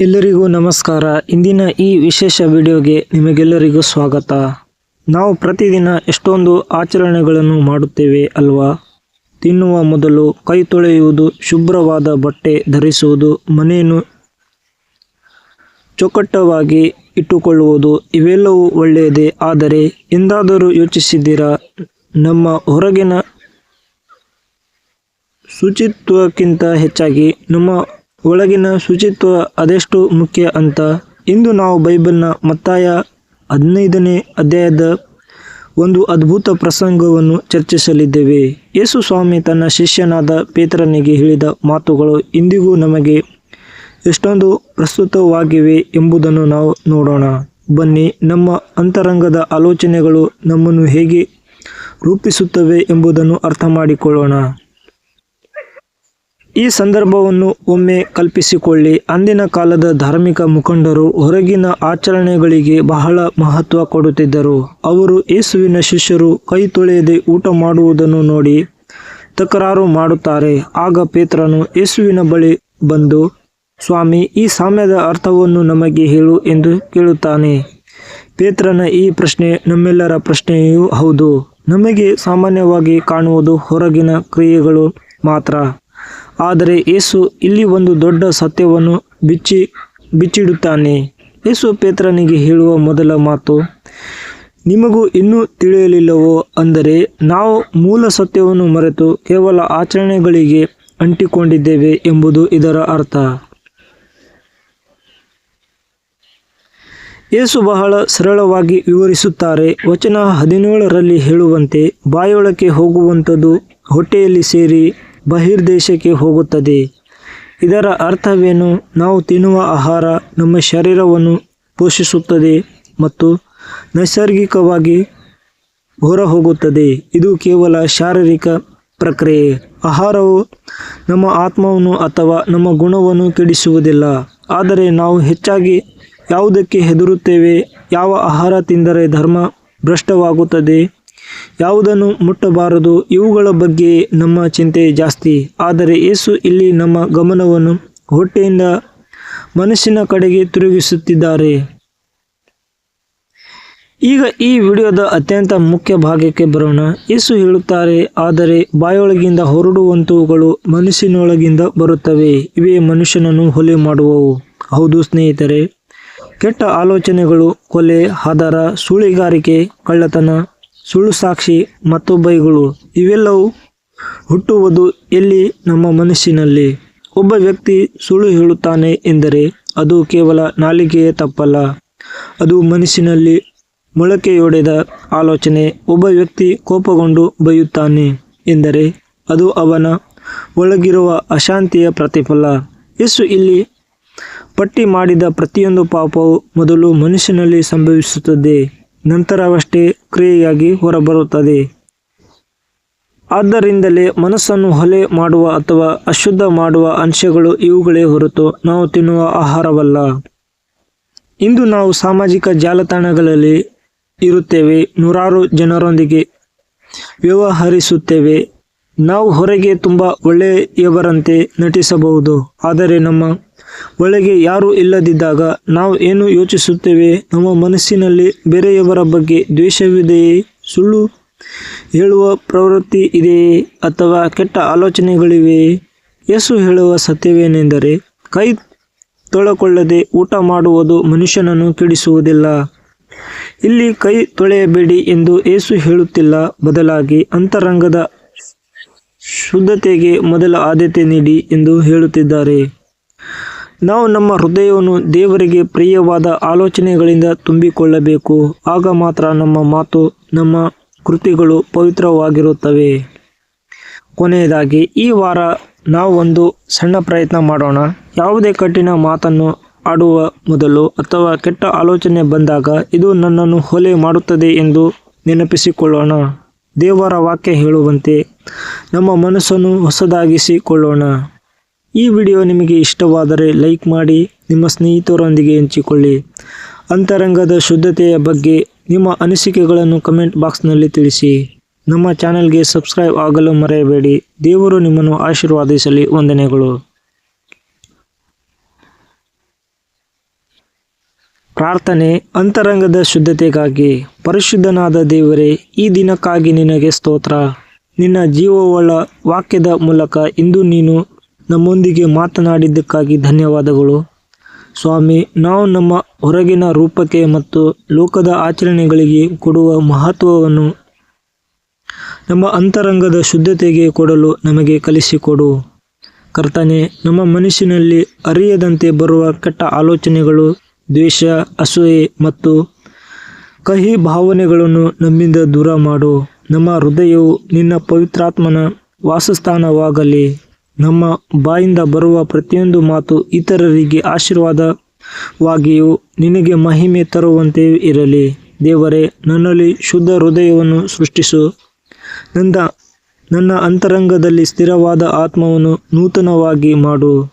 ಎಲ್ಲರಿಗೂ ನಮಸ್ಕಾರ. ಇಂದಿನ ಈ ವಿಶೇಷ ವಿಡಿಯೋಗೆ ನಿಮಗೆಲ್ಲರಿಗೂ ಸ್ವಾಗತ. ನಾವು ಪ್ರತಿದಿನ ಎಷ್ಟೊಂದು ಆಚರಣೆಗಳನ್ನು ಮಾಡುತ್ತೇವೆ ಅಲ್ವಾ? ತಿನ್ನುವ ಮೊದಲು ಕೈ ತೊಳೆಯುವುದು, ಶುಭ್ರವಾದ ಬಟ್ಟೆ ಧರಿಸುವುದು, ಮನೆಯನ್ನು ಚೊಕ್ಕಟ್ಟವಾಗಿ ಇಟ್ಟುಕೊಳ್ಳುವುದು ಇವೆಲ್ಲವೂ ಒಳ್ಳೆಯದೇ. ಆದರೆ ಎಂದಾದರೂ ಯೋಚಿಸಿದ್ದೀರಾ? ನಮ್ಮ ಹೊರಗಿನ ಶುಚಿತ್ವಕ್ಕಿಂತ ಹೆಚ್ಚಾಗಿ ನಮ್ಮ ಒಳಗಿನ ಶುಚಿತ್ವ ಅದೆಷ್ಟು ಮುಖ್ಯ ಅಂತ ಇಂದು ನಾವು ಬೈಬಲ್ನ ಮತ್ತಾಯ ಹದಿನೈದನೇ ಅಧ್ಯಾಯದ ಒಂದು ಅದ್ಭುತ ಪ್ರಸಂಗವನ್ನು ಚರ್ಚಿಸಲಿದ್ದೇವೆ. ಯೇಸು ಸ್ವಾಮಿ ತನ್ನ ಶಿಷ್ಯನಾದ ಪೇತ್ರನಿಗೆ ಹೇಳಿದ ಮಾತುಗಳು ಇಂದಿಗೂ ನಮಗೆ ಎಷ್ಟೊಂದು ಪ್ರಸ್ತುತವಾಗಿವೆ ಎಂಬುದನ್ನು ನಾವು ನೋಡೋಣ. ಬನ್ನಿ, ನಮ್ಮ ಅಂತರಂಗದ ಆಲೋಚನೆಗಳು ನಮ್ಮನ್ನು ಹೇಗೆ ರೂಪಿಸುತ್ತವೆ ಎಂಬುದನ್ನು ಅರ್ಥ ಮಾಡಿಕೊಳ್ಳೋಣ ಈ ಸಂದರ್ಭವನ್ನು ಒಮ್ಮೆ ಕಲ್ಪಿಸಿಕೊಳ್ಳಿ. ಅಂದಿನ ಕಾಲದ ಧಾರ್ಮಿಕ ಮುಖಂಡರು ಹೊರಗಿನ ಆಚರಣೆಗಳಿಗೆ ಬಹಳ ಮಹತ್ವ ಕೊಡುತ್ತಿದ್ದರು. ಅವರು ಯೇಸುವಿನ ಶಿಷ್ಯರು ಕೈ ತೊಳೆಯದೆ ಊಟ ಮಾಡುವುದನ್ನು ನೋಡಿ ತಕರಾರು ಮಾಡುತ್ತಾರೆ. ಆಗ ಪೇತ್ರನು ಯೇಸುವಿನ ಬಳಿ ಬಂದು, ಸ್ವಾಮಿ, ಈ ಸಾಮ್ಯದ ಅರ್ಥವನ್ನು ನಮಗೆ ಹೇಳು ಎಂದು ಕೇಳುತ್ತಾನೆ. ಪೇತ್ರನ ಈ ಪ್ರಶ್ನೆ ನಮ್ಮೆಲ್ಲರ ಪ್ರಶ್ನೆಯೂ ಹೌದು. ನಮಗೆ ಸಾಮಾನ್ಯವಾಗಿ ಕಾಣುವುದು ಹೊರಗಿನ ಕ್ರಿಯೆಗಳು ಮಾತ್ರ. ಆದರೆ ಯೇಸು ಇಲ್ಲಿ ಒಂದು ದೊಡ್ಡ ಸತ್ಯವನ್ನು ಬಿಚ್ಚಿ, ಬಿಚ್ಚಿಡುತ್ತಾನೆ. ಯೇಸು ಪೇತ್ರನಿಗೆ ಹೇಳುವ ಮೊದಲ ಮಾತು, ನಿಮಗೂ ಇನ್ನೂ ತಿಳಿಯಲಿಲ್ಲವೋ? ಅಂದರೆ ನಾವು ಮೂಲ ಸತ್ಯವನ್ನು ಮರೆತು ಕೇವಲ ಆಚರಣೆಗಳಿಗೆ ಅಂಟಿಕೊಂಡಿದ್ದೇವೆ ಎಂಬುದು ಇದರ ಅರ್ಥ. ಯೇಸು ಬಹಳ ಸರಳವಾಗಿ ವಿವರಿಸುತ್ತಾರೆ, ವಚನ ಹದಿನೇಳರಲ್ಲಿ ಹೇಳುವಂತೆ ಬಾಯೊಳಕ್ಕೆ ಹೋಗುವಂಥದ್ದು ಹೊಟ್ಟೆಯಲ್ಲಿ ಸೇರಿ ಬಹಿರ್ದೇಶಕ್ಕೆ ಹೋಗುತ್ತದೆ. ಇದರ ಅರ್ಥವೇನು? ನಾವು ತಿನ್ನುವ ಆಹಾರ ನಮ್ಮ ಶರೀರವನ್ನು ಪೋಷಿಸುತ್ತದೆ ಮತ್ತು ನೈಸರ್ಗಿಕವಾಗಿ ಹೊರ ಹೋಗುತ್ತದೆ ಇದು ಕೇವಲ ಶಾರೀರಿಕ ಪ್ರಕ್ರಿಯೆ. ಆಹಾರವು ನಮ್ಮ ಆತ್ಮವನ್ನು ಅಥವಾ ನಮ್ಮ ಗುಣವನ್ನು ಕೆಡಿಸುವುದಿಲ್ಲ. ಆದರೆ ನಾವು ಹೆಚ್ಚಾಗಿ ಯಾವುದಕ್ಕೆ ಹೆದರುತ್ತೇವೆ? ಯಾವ ಆಹಾರ ತಿಂದರೆ ಧರ್ಮ ಭ್ರಷ್ಟವಾಗುತ್ತದೆ? ಯಾವುದನ್ನು ಮುಟ್ಟಬಾರದು? ಇವುಗಳ ಬಗ್ಗೆ ನಮ್ಮ ಚಿಂತೆ ಜಾಸ್ತಿ. ಆದರೆ ಏಸು ಇಲ್ಲಿ ನಮ್ಮ ಗಮನವನ್ನು ಹೊಟ್ಟೆಯಿಂದ ಮನಸ್ಸಿನ ಕಡೆಗೆ ತಿರುಗಿಸುತ್ತಿದ್ದಾರೆ. ಈಗ ಈ ವಿಡಿಯೋದ ಅತ್ಯಂತ ಮುಖ್ಯ ಭಾಗಕ್ಕೆ ಬರೋಣ. ಯೇಸು ಹೇಳುತ್ತಾರೆ, ಆದರೆ ಬಾಯೊಳಗಿಂದ ಹೊರಡುವಂತವುಗಳು ಮನಸ್ಸಿನೊಳಗಿಂದ ಬರುತ್ತವೆ. ಇವೇ ಮನುಷ್ಯನನ್ನು ಹೊಲೆ ಮಾಡುವವು. ಹೌದು ಸ್ನೇಹಿತರೆ, ಕೆಟ್ಟ ಆಲೋಚನೆಗಳು, ಕೊಲೆ ಹದರ ಸುಳಿಗಾರಿಕೆ ಕಳ್ಳತನ ಸುಳ್ಳು ಸಾಕ್ಷಿ ಮತ್ತು ಬೈಗಳು ಇವೆಲ್ಲವೂ ಹುಟ್ಟುವುದು ಎಲ್ಲಿ ನಮ್ಮ ಮನಸ್ಸಿನಲ್ಲಿ. ಒಬ್ಬ ವ್ಯಕ್ತಿ ಸುಳ್ಳು ಹೇಳುತ್ತಾನೆ ಎಂದರೆ ಅದು ಕೇವಲ ನಾಲಿಗೆಯ ತಪ್ಪಲ್ಲ. ಅದು ಮನಸ್ಸಿನಲ್ಲಿ ಮೊಳಕೆಯೊಡೆದ ಆಲೋಚನೆ. ಒಬ್ಬ ವ್ಯಕ್ತಿ ಕೋಪಗೊಂಡು ಬೈಯುತ್ತಾನೆ ಎಂದರೆ ಅದು ಅವನ ಒಳಗಿರುವ ಅಶಾಂತಿಯ ಪ್ರತಿಫಲ. ಯೇಸು ಇಲ್ಲಿ ಪಟ್ಟಿ ಮಾಡಿದ ಪ್ರತಿಯೊಂದು ಪಾಪವು ಮೊದಲು ಮನುಷ್ಯನಲ್ಲಿ ಸಂಭವಿಸುತ್ತದೆ. ನಂತರವಷ್ಟೇ ಕ್ರಿಯೆಯಾಗಿ ಹೊರಬರುತ್ತದೆ. ಆದ್ದರಿಂದಲೇ ಮನಸ್ಸನ್ನು ಹೊಲೆ ಮಾಡುವ ಅಥವಾ ಅಶುದ್ಧ ಮಾಡುವ ಅಂಶಗಳು ಇವುಗಳೇ ಹೊರತು ನಾವು ತಿನ್ನುವ ಆಹಾರವಲ್ಲ. ಇಂದು ನಾವು ಸಾಮಾಜಿಕ ಜಾಲತಾಣಗಳಲ್ಲಿ ಇರುತ್ತೇವೆ, ನೂರಾರು ಜನರೊಂದಿಗೆ ವ್ಯವಹರಿಸುತ್ತೇವೆ. ನಾವು ಹೊರಗೆ ತುಂಬ ಒಳ್ಳೆಯವರಂತೆ ನಟಿಸಬಹುದು, ಆದರೆ ನಮ್ಮ ಒಳಗೆ ಯಾರೂ ಇಲ್ಲದಿದ್ದಾಗ ನಾವು ಏನು ಯೋಚಿಸುತ್ತೇವೆ? ನಮ್ಮ ಮನಸ್ಸಿನಲ್ಲಿ ಬೇರೆಯವರ ಬಗ್ಗೆ ದ್ವೇಷವಿದೆಯೇ? ಸುಳ್ಳು ಹೇಳುವ ಪ್ರವೃತ್ತಿ ಇದೆಯೇ ಅಥವಾ ಕೆಟ್ಟ ಆಲೋಚನೆಗಳಿವೆಯೇ? ಯೇಸು ಹೇಳುವ ಸತ್ಯವೇನೆಂದರೆ, ಕೈ ತೊಳಕೊಳ್ಳದೆ ಊಟ ಮಾಡುವುದು ಮನುಷ್ಯನನ್ನು ಕೆಡಿಸುವುದಿಲ್ಲ. ಇಲ್ಲಿ ಕೈ ತೊಳೆಯಬೇಡಿ ಎಂದು ಏಸು ಹೇಳುತ್ತಿಲ್ಲ. ಬದಲಾಗಿ ಅಂತರಂಗದ ಶುದ್ಧತೆಗೆ ಮೊದಲ ಆದ್ಯತೆ ನೀಡಿ ಎಂದು ಹೇಳುತ್ತಿದ್ದಾರೆ. ನಾವು ನಮ್ಮ ಹೃದಯವನ್ನು ದೇವರಿಗೆ ಪ್ರಿಯವಾದ ಆಲೋಚನೆಗಳಿಂದ ತುಂಬಿಕೊಳ್ಳಬೇಕು. ಆಗ ಮಾತ್ರ ನಮ್ಮ ಮಾತು, ನಮ್ಮ ಕೃತಿಗಳು ಪವಿತ್ರವಾಗಿರುತ್ತವೆ. ಕೊನೆಯದಾಗಿ, ಈ ವಾರ ನಾವು ಒಂದು ಸಣ್ಣ ಪ್ರಯತ್ನ ಮಾಡೋಣ. ಯಾವುದೇ ಕಠಿಣ ಮಾತನ್ನು ಆಡುವ ಮೊದಲು ಅಥವಾ ಕೆಟ್ಟ ಆಲೋಚನೆ ಬಂದಾಗ ಇದು ನನ್ನನ್ನು ಹೊಲೆ ಮಾಡುತ್ತದೆ ಎಂದು ನೆನಪಿಸಿಕೊಳ್ಳೋಣ. ದೇವರ ವಾಕ್ಯ ಹೇಳುವಂತೆ ನಮ್ಮ ಮನಸ್ಸನ್ನು ಹೊಸದಾಗಿಸಿಕೊಳ್ಳೋಣ. ಈ ವಿಡಿಯೋ ನಿಮಗೆ ಇಷ್ಟವಾದರೆ ಲೈಕ್ ಮಾಡಿ, ನಿಮ್ಮ ಸ್ನೇಹಿತರೊಂದಿಗೆ ಹಂಚಿಕೊಳ್ಳಿ. ಅಂತರಂಗದ ಶುದ್ಧತೆಯ ಬಗ್ಗೆ ನಿಮ್ಮ ಅನಿಸಿಕೆಗಳನ್ನು ಕಮೆಂಟ್ ಬಾಕ್ಸ್ನಲ್ಲಿ ತಿಳಿಸಿ. ನಮ್ಮ ಚಾನೆಲ್ಗೆ ಸಬ್ಸ್ಕ್ರೈಬ್ ಆಗಲು ಮರೆಯಬೇಡಿ. ದೇವರು ನಿಮ್ಮನ್ನು ಆಶೀರ್ವಾದಿಸಲಿ. ವಂದನೆಗಳು. ಪ್ರಾರ್ಥನೆ ಅಂತರಂಗದ ಶುದ್ಧತೆಗಾಗಿ. ಪರಿಶುದ್ಧನಾದ ದೇವರೇ, ಈ ದಿನಕ್ಕಾಗಿ ನಿನಗೆ ಸ್ತೋತ್ರ. ನಿನ್ನ ಜೀವವುಳ್ಳ ವಾಕ್ಯದ ಮೂಲಕ ಇಂದು ನೀನು ನಮ್ಮೊಂದಿಗೆ ಮಾತನಾಡಿದ್ದಕ್ಕಾಗಿ ಧನ್ಯವಾದಗಳು. ಸ್ವಾಮಿ, ನಾವು ನಮ್ಮ ಹೊರಗಿನ ರೂಪಕ್ಕೆ ಮತ್ತು ಲೋಕದ ಆಚರಣೆಗಳಿಗೆ ಕೊಡುವ ಮಹತ್ವವನ್ನು ನಮ್ಮ ಅಂತರಂಗದ ಶುದ್ಧತೆಗೆ ಕೊಡಲು ನಮಗೆ ಕಲಿಸಿಕೊಡು. ಕರ್ತನೆ, ನಮ್ಮ ಮನಸ್ಸಿನಲ್ಲಿ ಅರಿಯದಂತೆ ಬರುವ ಕೆಟ್ಟ ಆಲೋಚನೆಗಳು, ದ್ವೇಷ, ಅಸೂಯೆ ಮತ್ತು ಕಹಿ ಭಾವನೆಗಳನ್ನು ನಮ್ಮಿಂದ ದೂರ ಮಾಡು. ನಮ್ಮ ಹೃದಯವು ನಿನ್ನ ಪವಿತ್ರಾತ್ಮನ ವಾಸಸ್ಥಾನವಾಗಲಿ. ನಮ್ಮ ಬಾಯಿಂದ ಬರುವ ಪ್ರತಿಯೊಂದು ಮಾತು ಇತರರಿಗೆ ಆಶೀರ್ವಾದವಾಗಿಯೂ ನಿನಗೆ ಮಹಿಮೆ ತರುವಂತೆ ಇರಲಿ. ದೇವರೇ, ನನ್ನಲ್ಲಿ ಶುದ್ಧ ಹೃದಯವನ್ನು ಸೃಷ್ಟಿಸು. ನನ್ನ ನನ್ನ ಅಂತರಂಗದಲ್ಲಿ ಸ್ಥಿರವಾದ ಆತ್ಮವನ್ನು ನೂತನವಾಗಿ ಮಾಡು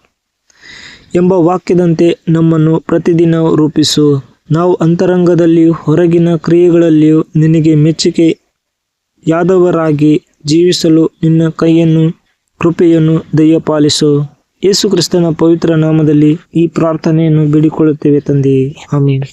ಎಂಬ ವಾಕ್ಯದಂತೆ ನಮ್ಮನ್ನು ಪ್ರತಿದಿನ ರೂಪಿಸು. ನಾವು ಅಂತರಂಗದಲ್ಲಿಯೂ ಹೊರಗಿನ ಕ್ರಿಯೆಗಳಲ್ಲಿಯೂ ನಿನಗೆ ಮೆಚ್ಚುಗೆಯಾದವರಾಗಿ ಜೀವಿಸಲು ನಿನ್ನ ಕೈಯನ್ನು ಕೃಪೆಯನ್ನು ದಯಪಾಲಿಸು. ಯೇಸು ಕ್ರಿಸ್ತನ ಪವಿತ್ರ ನಾಮದಲ್ಲಿ ಈ ಪ್ರಾರ್ಥನೆಯನ್ನು ಬೇಡಿಕೊಳ್ಳುತ್ತೇವೆ ತಂದೆಯೇ ಆಮೇಲೆ